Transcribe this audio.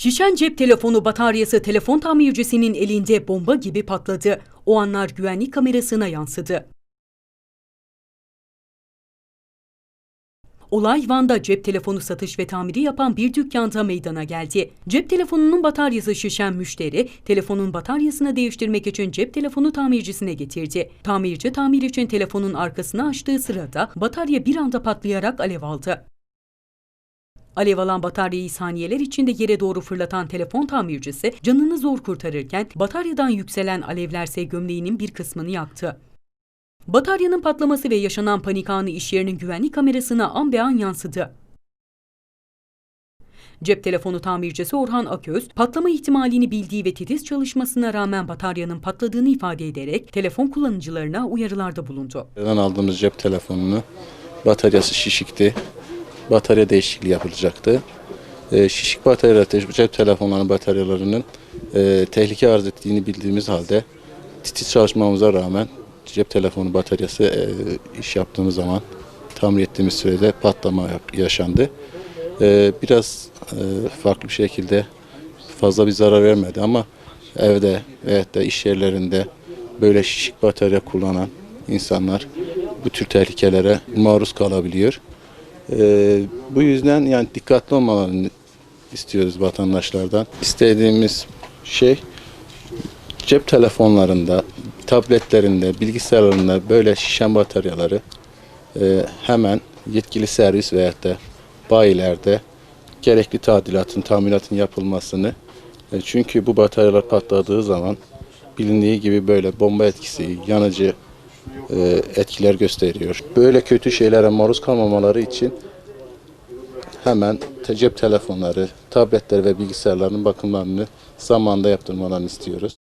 Şişen cep telefonu bataryası telefon tamircisinin elinde bomba gibi patladı. O anlar güvenlik kamerasına yansıdı. Olay Van'da cep telefonu satış ve tamiri yapan bir dükkanda meydana geldi. Cep telefonunun bataryası şişen müşteri, telefonun bataryasını değiştirmek için cep telefonu tamircisine getirdi. Tamirci tamir için telefonun arkasını açtığı sırada batarya bir anda patlayarak alev aldı. Alev alan bataryayı saniyeler içinde yere doğru fırlatan telefon tamircisi canını zor kurtarırken bataryadan yükselen alevlerse gömleğinin bir kısmını yaktı. Bataryanın patlaması ve yaşanan panik anı iş yerinin güvenlik kamerasına an be an yansıdı. Cep telefonu tamircisi Orhan Aköz, patlama ihtimalini bildiği ve titiz çalışmasına rağmen bataryanın patladığını ifade ederek telefon kullanıcılarına uyarılarda bulundu. Aldığımız cep telefonunu bataryası şişikti. Batarya değişikliği yapılacaktı. Ee, şişik batarya cep telefonlarının bataryalarının e, tehlike arz ettiğini bildiğimiz halde titiz çalışmamıza rağmen cep telefonu bataryası e, iş yaptığımız zaman tamir ettiğimiz sürede patlama yaşandı. Ee, biraz e, farklı bir şekilde fazla bir zarar vermedi ama evde veyahut da iş yerlerinde böyle şişik batarya kullanan insanlar bu tür tehlikelere maruz kalabiliyor. Ee, bu yüzden yani dikkatli olmalarını istiyoruz vatandaşlardan. İstediğimiz şey cep telefonlarında, tabletlerinde, bilgisayarlarında böyle şişen bataryaları e, hemen yetkili servis veyahut da bayilerde gerekli tadilatın, tamiratın yapılmasını e, çünkü bu bataryalar patladığı zaman bilindiği gibi böyle bomba etkisi, yanıcı etkiler gösteriyor. Böyle kötü şeylere maruz kalmamaları için hemen cep telefonları, tabletler ve bilgisayarların bakımlarını zamanda yaptırmalarını istiyoruz.